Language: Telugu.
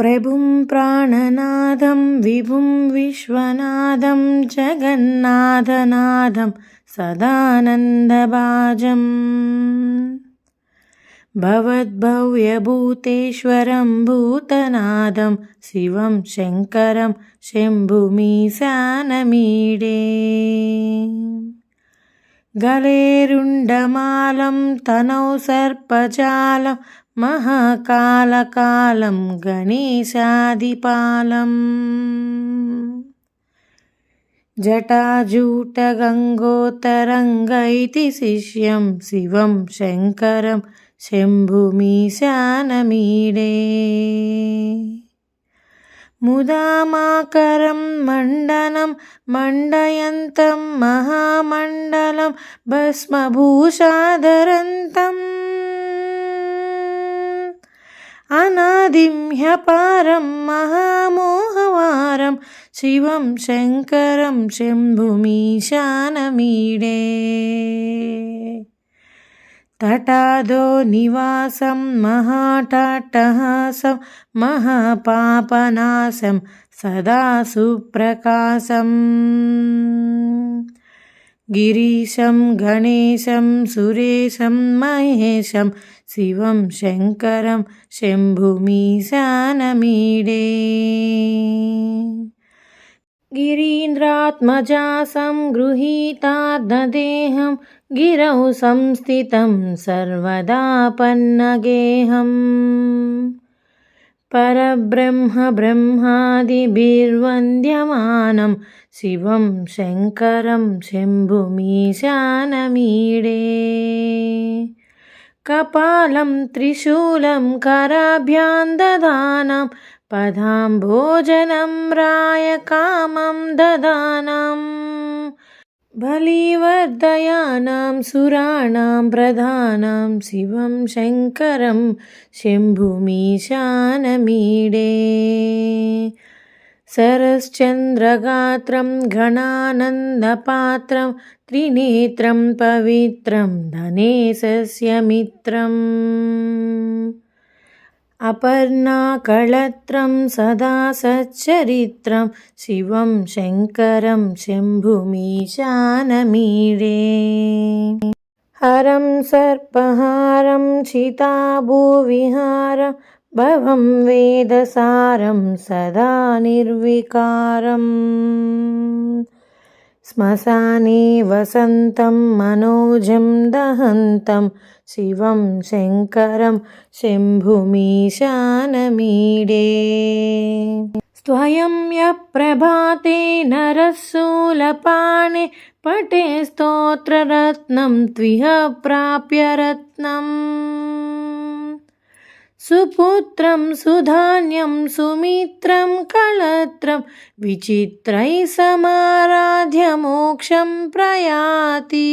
प्रभुं प्राणनादं विभुं विश्वनादं जगन्नाथनादं सदानन्दभाजम् भवद्भव्यभूतेश्वरं भूतनादं शिवं शङ्करं शम्भुमीशानमीडे गलेरुण्डमालं तनौ सर्पजालं మహాకాలకాలం గణేశాదిపాలం. జటాజూటగంగోతరంగైతి శిష్యం శివం శంకరం శంభుమీశానమీడే. ముదామాకరం మండనం మండయంతం మహామండలం భస్మభూషాధరంతం అనాదిం హ్యపారం మహామోహవారం శివం శంకరం శంభుమీశానమీడే. తటాదో నివాసం మహాటట్టహాసం మహాపాపనాశం సదా సుప్రకాశం. गिरीशं गणेशं सुरेशं महेशं शिवं शङ्करं शम्भुमीशानमीडे गिरीन्द्रात्मजासं गृहीतार्धदेहं गिरौ संस्थितं सर्वदा पन्नगेहम् परब्रह्म ब्रह्मादिभिर्वन्द्यमानं शिवं शङ्करं शम्भुमीशानमीडे कपालं त्रिशूलं कराभ्यां ददानं पदां भोजनं रायकामं ददानम् बलिवर्धयानां सुराणां प्रधानां शिवं शङ्करं शम्भुमीशानमीडे सरश्चन्द्रगात्रं घनानन्दपात्रं त्रिनेत्रं पवित्रं धनेशस्य मित्रम् अपर्णाकळत्रं सदा सच्चरित्रं शिवं शङ्करं शम्भुमीशानमीडे हरं सर्पहारं चिताभूविहारं भवं वेदसारं सदा निर्विकारम् श्मशाने वसन्तं मनोजं दहन्तं शिवं शङ्करं शम्भुमीशानमीडे स्वयं यप्रभाते नरशूलपाणे पटे स्तोत्ररत्नं त्विह प्राप्य रत्नम् सुपुत्रं सुधान्यं सुमित्रं विचित्रैः समाराध्य मोक्षं प्रयाति